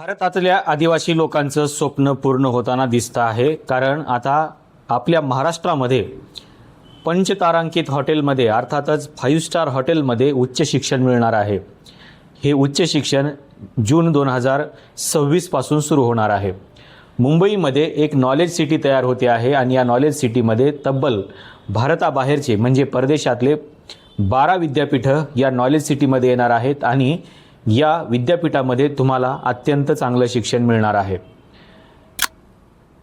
भारतातल्या आदिवासी लोकांचं स्वप्न पूर्ण होताना दिसतं आहे. कारण आता आपल्या महाराष्ट्रामध्ये पंचतारांकित हॉटेलमध्ये अर्थातच फाईव्ह स्टार हॉटेलमध्ये उच्च शिक्षण मिळणार आहे. हे उच्च शिक्षण जून दोन हजार सव्वीसपासून सुरू होणार आहे. मुंबईमध्ये एक नॉलेज सिटी तयार होते आहे आणि या नॉलेज सिटीमध्ये तब्बल भारताबाहेरचे म्हणजे परदेशातले बारा विद्यापीठं या नॉलेज सिटीमध्ये येणार आहेत आणि या विद्यापीठामध्ये तुम्हाला अत्यंत चांगलं शिक्षण मिळणार आहे.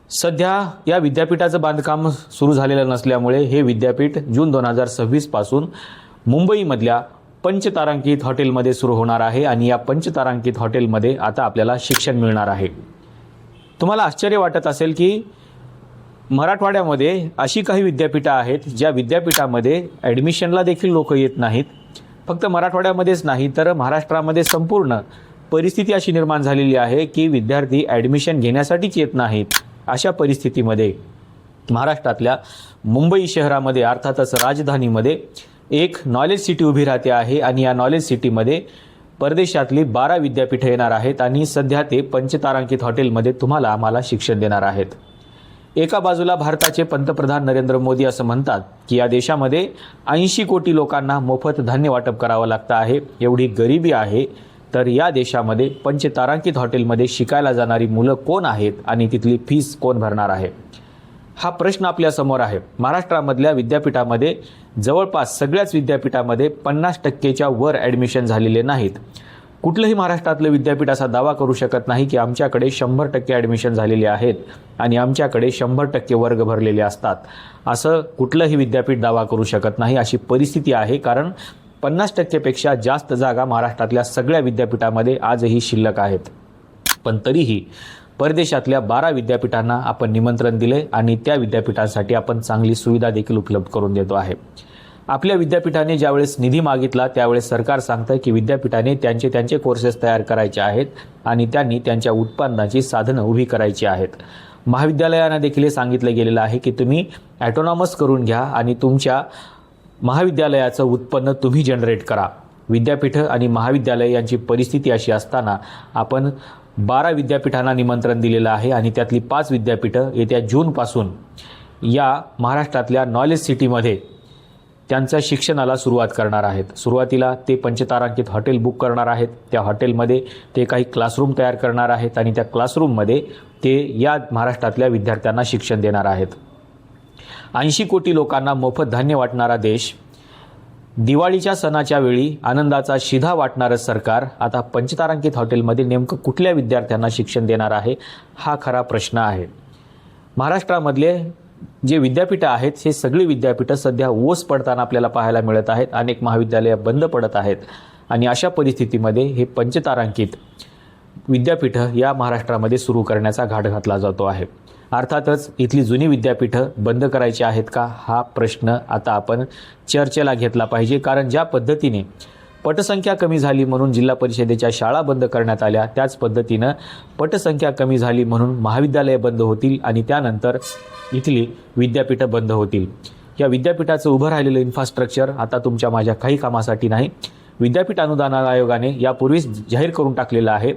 सध्या या विद्यापीठाचं बांधकाम सुरू झालेलं नसल्यामुळे हे विद्यापीठ जून दोन हजार सव्वीसपासून मुंबईमधल्या पंचतारांकित हॉटेलमध्ये सुरू होणार आहे आणि या पंचतारांकित हॉटेलमध्ये आता आपल्याला शिक्षण मिळणार आहे. तुम्हाला आश्चर्य वाटत असेल की मराठवाड्यामध्ये अशी काही विद्यापीठं आहेत ज्या विद्यापीठामध्ये ॲडमिशनला देखील लोक येत नाहीत. फक्त मराठवाड्यामध्येच नाही तर महाराष्ट्रामध्ये संपूर्ण परिस्थिती अशी निर्माण झालेली आहे की विद्यार्थी ॲडमिशन घेण्यासाठीच येत नाहीत अशा परिस्थितीमध्ये महाराष्ट्रातल्या मुंबई शहरामध्ये अर्थातच राजधानीमध्ये एक नॉलेज सिटी उभी राहते आहे आणि या नॉलेज सिटीमध्ये परदेशातली बारा विद्यापीठं येणार आहेत आणि सध्या ते पंचतारांकित हॉटेलमध्ये तुम्हाला आम्हाला शिक्षण देणार आहेत. एका बाजूला भारताचे पंतप्रधान नरेंद्र मोदी असं म्हणतात की या देशामध्ये ऐंशी कोटी लोकांना मोफत धान्य वाटप करावं लागतं आहे. एवढी गरिबी आहे तर या देशामध्ये पंचतारांकित हॉटेलमध्ये शिकायला जाणारी मुलं कोण आहेत आणि तिथली फीस कोण भरणार आहे? हा प्रश्न आपल्यासमोर आहे. महाराष्ट्रामधल्या विद्यापीठामध्ये जवळपास सगळ्याच विद्यापीठामध्ये पन्नास टक्केच्या वर ॲडमिशन झालेले नाहीत. कुठलंही महाराष्ट्रातलं विद्यापीठ असा दावा करू शकत नाही की आमच्याकडे शंभर टक्के ॲडमिशन झालेले आहेत आणि आमच्याकडे शंभर टक्के वर्ग भरलेले असतात. असं कुठलंही विद्यापीठ दावा करू शकत नाही अशी परिस्थिती आहे. कारण पन्नास टक्केपेक्षा जास्त जागा महाराष्ट्रातल्या सगळ्या विद्यापीठामध्ये आजही शिल्लक आहेत. पण तरीही परदेशातल्या बारा विद्यापीठांना आपण निमंत्रण दिले आणि त्या विद्यापीठांसाठी आपण चांगली सुविधा देखील उपलब्ध करून देतो आहे. आपल्या विद्यापीठाने ज्यावेळेस निधी मागितला त्यावेळेस सरकार सांगतं की विद्यापीठाने त्यांचे त्यांचे कोर्सेस तयार करायचे आहेत आणि त्यांनी त्यांच्या उत्पन्नाची साधनं उभी करायची आहेत. महाविद्यालयांना देखील हे सांगितलं गेलेलं आहे की तुम्ही ॲटोनॉमस करून घ्या आणि तुमच्या महाविद्यालयाचं उत्पन्न तुम्ही जनरेट करा. विद्यापीठं आणि महाविद्यालय यांची परिस्थिती अशी असताना आपण बारा विद्यापीठांना निमंत्रण दिलेलं आहे आणि त्यातली पाच विद्यापीठं येत्या जूनपासून या महाराष्ट्रातल्या नॉलेज सिटीमध्ये त्यांच्या शिक्षणाला सुरुवात करणार आहेत. सुरुवातीला ते पंचतारांकित हॉटेल बुक करणार आहेत. त्या हॉटेलमध्ये ते काही क्लासरूम तयार करणार आहेत आणि त्या क्लासरूममध्ये ते या महाराष्ट्रातल्या विद्यार्थ्यांना शिक्षण देणार आहेत. ऐंशी कोटी लोकांना मोफत धान्य वाटणारा देश दिवाळीच्या सणाच्या वेळी आनंदाचा शिधा वाटणारं सरकार आता पंचतारांकित हॉटेलमध्ये नेमकं कुठल्या विद्यार्थ्यांना शिक्षण देणार आहे? हा खरा प्रश्न आहे. महाराष्ट्रामधले जे विद्यापीठं आहेत हे सगळी विद्यापीठं सध्या ओस पडताना आपल्याला पाहायला मिळत आहेत. अनेक महाविद्यालयं बंद पडत आहेत. आणि अशा परिस्थितीमध्ये हे पंचतारांकित विद्यापीठं या महाराष्ट्रामध्ये सुरू करण्याचा घाट घातला जातो आहे. अर्थातच इथली जुनी विद्यापीठं बंद करायची आहेत का? हा प्रश्न आता आपण चर्चेला घेतला पाहिजे. कारण ज्या पद्धतीने पटसंख्या कमी झाली म्हणून जिल्हा परिषदेच्या शाळा बंद करण्यात आल्या. त्याच पद्धतीनं पटसंख्या कमी झाली म्हणून महाविद्यालये बंद होतील आणि त्यानंतर इथली विद्यापीठं बंद होतील. या विद्यापीठाचं उभं राहिलेलं इन्फ्रास्ट्रक्चर आता तुमच्या माझ्या काही कामासाठी नाही. विद्यापीठ अनुदान आयोगाने यापूर्वीच जाहीर करून टाकलेलं आहे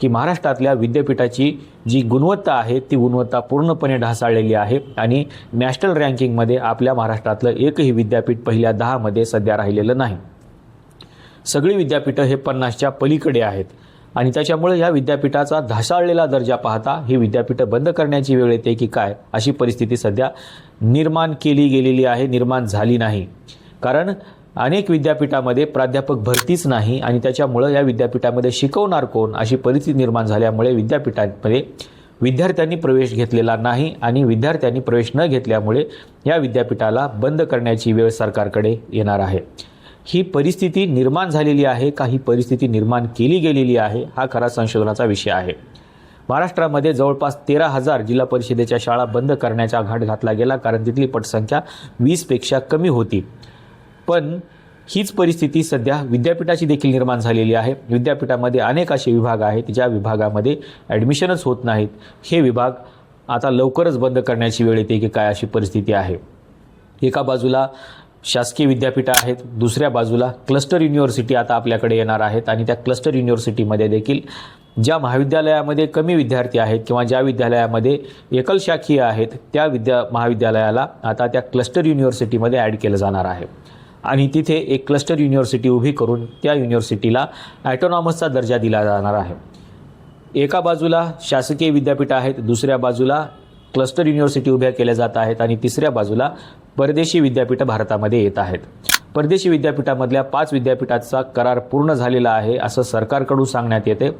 की महाराष्ट्रातल्या विद्यापीठाची जी गुणवत्ता आहे ती गुणवत्ता पूर्णपणे ढासाळलेली आहे आणि नॅशनल रँकिंगमध्ये आपल्या महाराष्ट्रातलं एकही विद्यापीठ पहिल्या दहामध्ये सध्या राहिलेलं नाही. सगळी विद्यापीठं हे पन्नासच्या पलीकडे आहेत. आणि त्याच्यामुळे या विद्यापीठाचा ढासाळलेला दर्जा पाहता ही विद्यापीठं बंद करण्याची वेळ येते की काय अशी परिस्थिती सध्या निर्माण केली गेलेली आहे निर्माण झाली नाही. कारण अनेक विद्यापीठामध्ये प्राध्यापक भरतीच नाही आणि त्याच्यामुळं या विद्यापीठामध्ये शिकवणार कोण अशी परिस्थिती निर्माण झाल्यामुळे विद्यापीठांमध्ये विद्यार्थ्यांनी प्रवेश घेतलेला नाही आणि विद्यार्थ्यांनी प्रवेश न घेतल्यामुळे या विद्यापीठाला बंद करण्याची वेळ सरकारकडे येणार आहे. ही परिस्थिती निर्माण झालेली आहे का ही परिस्थिती निर्माण केली गेलेली आहे हा खरा संशोधनाचा विषय आहे. महाराष्ट्रामध्ये जवळपास तेरा हजार जिल्हा परिषदेच्या शाळा बंद करण्याचा घाट घातला गेला कारण तिथली पटसंख्या वीसपेक्षा कमी होती. पण हीच परिस्थिती सध्या विद्यापीठाची देखील निर्माण झालेली आहे. विद्यापीठामध्ये अनेक असे विभाग आहेत ज्या विभागामध्ये ॲडमिशनच होत नाहीत. हे विभाग आता लवकरच बंद करण्याची वेळ येते की काय अशी परिस्थिती आहे. एका बाजूला शासकीय विद्यापीठं आहेत दुसऱ्या बाजूला क्लस्टर युनिव्हर्सिटी आता आपल्याकडे येणार आहेत आणि त्या क्लस्टर युनिव्हर्सिटीमध्ये देखील ज्या महाविद्यालयामध्ये कमी विद्यार्थी आहेत किंवा ज्या विद्यालयामध्ये एकलशाखीय आहेत त्या विद्या महाविद्यालयाला आता त्या क्लस्टर युनिव्हर्सिटीमध्ये ॲड केलं जाणार आहे. आणि तिथे एक क्लस्टर युनिव्हर्सिटी उभी करून त्या युनिव्हर्सिटीला ॲटोनॉमसचा दर्जा दिला जाणार आहे. एका बाजूला शासकीय विद्यापीठ आहेत दुसऱ्या बाजूला क्लस्टर युनिव्हर्सिटी उभ्या केल्या जात आहेत आणि तिसऱ्या बाजूला परदेशी विद्यापीठं भारतामध्ये येत आहेत. परदेशी विद्यापीठामधल्या पाच विद्यापीठाचा करार पूर्ण झालेला आहे असं सरकारकडून सांगण्यात येते.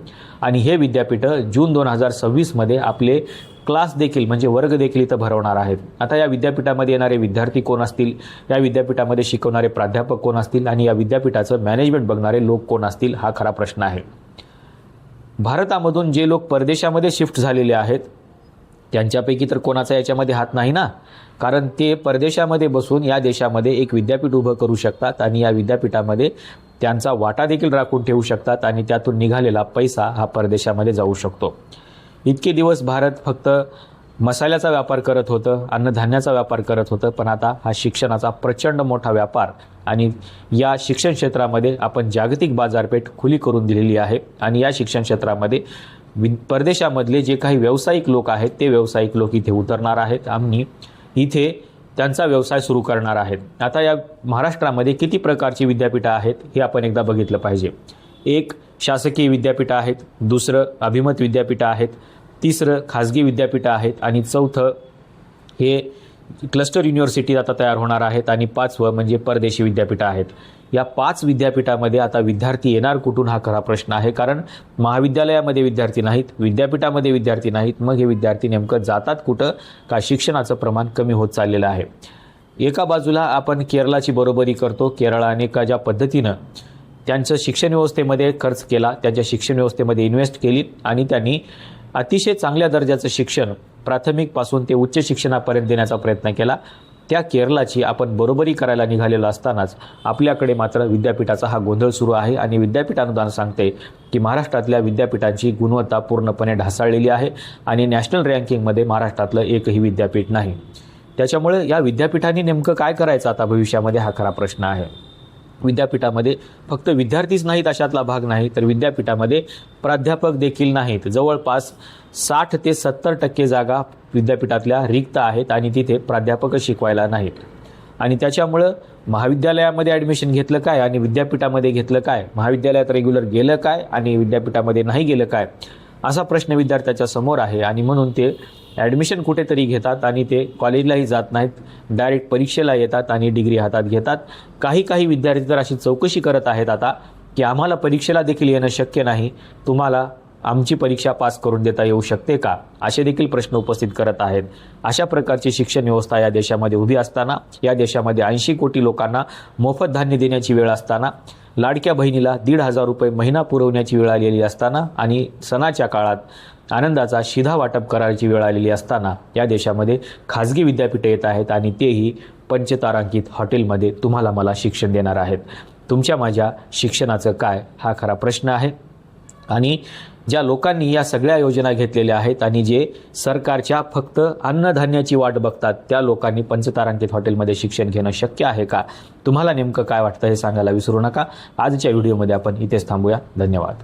आणि हे विद्यापीठं जून दोन हजार सव्वीसमध्ये आपले क्लास देखील म्हणजे वर्ग देखील इथं भरवणार आहेत. आता या विद्यापीठामध्ये येणारे विद्यार्थी कोण असतील? या विद्यापीठामध्ये शिकवणारे प्राध्यापक कोण असतील? आणि या विद्यापीठाचं मॅनेजमेंट बघणारे लोक कोण असतील? हा खरा प्रश्न आहे. भारतामधून जे लोक परदेशामध्ये शिफ्ट झालेले आहेत त्यांच्यापैकी तर कोणाचा याच्यामध्ये हात नाही ना? कारण ते परदेशामध्ये बसून या देशामध्ये एक विद्यापीठ उभं करू शकतात आणि या विद्यापीठामध्ये त्यांचा वाटा देखील राखून ठेवू शकतात आणि त्यातून निघालेला पैसा हा परदेशामध्ये जाऊ शकतो. इतके दिवस भारत फक्त मसाल्याचा व्यापार करत होतं अन्नधान्याचा व्यापार करत होतं पण आता हा शिक्षणाचा प्रचंड मोठा व्यापार आणि या शिक्षण क्षेत्रामध्ये आपण जागतिक बाजारपेठ खुली करून दिलेली आहे आणि या शिक्षण क्षेत्रामध्ये वि परदेशामधले जे काही व्यावसायिक लोक आहेत ते व्यावसायिक लोक इथे उतरणार आहेत. आम्ही इथे त्यांचा व्यवसाय सुरू करणार आहेत. आता या महाराष्ट्रामध्ये किती प्रकारची विद्यापीठं आहेत हे आपण एकदा बघितलं पाहिजे. एक शासकीय विद्यापीठं आहेत. दुसरं अभिमत विद्यापीठं आहेत. तिसरं खाजगी विद्यापीठं आहेत. आणि चौथं हे क्लस्टर युनिव्हर्सिटी आता तयार होणार आहेत आणि पाचवं म्हणजे परदेशी विद्यापीठं आहेत. या पाच विद्यापीठामध्ये आता विद्यार्थी येणार कुठून हा खरा प्रश्न आहे? कारण महाविद्यालयामध्ये विद्यार्थी नाहीत विद्यापीठामध्ये विद्यार्थी नाहीत मग हे विद्यार्थी नेमकं जातात कुठं? का शिक्षणाचं प्रमाण कमी होत चाललेलं आहे? एका बाजूला आपण केरळाची बरोबरी करतो. केरळाने का ज्या पद्धतीनं त्यांचं शिक्षण व्यवस्थेमध्ये खर्च केला त्यांच्या शिक्षण व्यवस्थेमध्ये इन्व्हेस्ट केली आणि त्यांनी अतिशय चांगल्या दर्जाचं शिक्षण प्राथमिकपासून ते उच्च शिक्षणापर्यंत देण्याचा प्रयत्न केला. त्या केरळाची आपण बरोबरी करायला निघालेलो असतानाच आपल्याकडे मात्र विद्यापीठाचा हा गोंधळ सुरू आहे आणि विद्यापीठ अनुदान सांगते की महाराष्ट्रातल्या विद्यापीठांची गुणवत्ता पूर्णपणे ढासाळलेली आहे आणि नॅशनल रँकिंगमध्ये महाराष्ट्रातलं एकही विद्यापीठ नाही. त्याच्यामुळे या विद्यापीठांनी नेमकं काय करायचं आता भविष्यामध्ये हा खरा प्रश्न आहे. विद्यापीठामध्ये फक्त विद्यार्थीच नाहीत अशातला भाग नाही तर विद्यापीठामध्ये प्राध्यापक देखील नाहीत. जवळपास साठ ते सत्तर टक्के जागा विद्यापीठातल्या रिक्त आहेत आणि तिथे प्राध्यापक शिकवायला नाहीत. आणि त्याच्यामुळं महाविद्यालयामध्ये ॲडमिशन घेतलं काय आणि विद्यापीठामध्ये घेतलं काय? महाविद्यालयात रेग्युलर गेलं काय आणि विद्यापीठामध्ये नाही गेलं काय? असा प्रश्न विद्यार्थ्याच्या समोर आहे आणि म्हणून ते ॲडमिशन कुठेतरी घेतात आणि ते कॉलेजलाही जात नाहीत. डायरेक्ट परीक्षेला येतात आणि डिग्री हातात घेतात. काही काही विद्यार्थी तर अशी चौकशी करत आहेत आता की आम्हाला परीक्षेला देखील येणं शक्य नाही. तुम्हाला आमची परीक्षा पास करून देता येऊ शकते का? असे देखील प्रश्न उपस्थित करत आहेत. अशा प्रकारची शिक्षण व्यवस्था या देशामध्ये उभी असताना या देशामध्ये ऐंशी कोटी लोकांना मोफत धान्य देण्याची वेळ असताना लाडक्या बहिणीला दीड हजार रुपये महिना पुरवण्याची वेळ आलेली असताना आणि सणाच्या काळात आनंदाचा शिधा वाटप करायची वेळ आलेली असताना या देशामध्ये खाजगी विद्यापीठे येत आहेत आणि तेही पंचतारांकित हॉटेलमध्ये तुम्हाला मला शिक्षण देणार आहेत. तुमच्या माझ्या शिक्षणाचं काय हा खरा प्रश्न आहे. आणि ज्या लोकांनी या सगळ्या योजना घेतलेल्या आहेत आणि जे सरकारच्या फक्त अन्नधान्याची वाट बघतात त्या लोकांनी पंचतारांकित हॉटेलमध्ये शिक्षण घेणं शक्य आहे का? तुम्हाला नेमकं काय वाटतं हे सांगायला विसरू नका. आजच्या व्हिडिओमध्ये आपण इथेच थांबूया. धन्यवाद.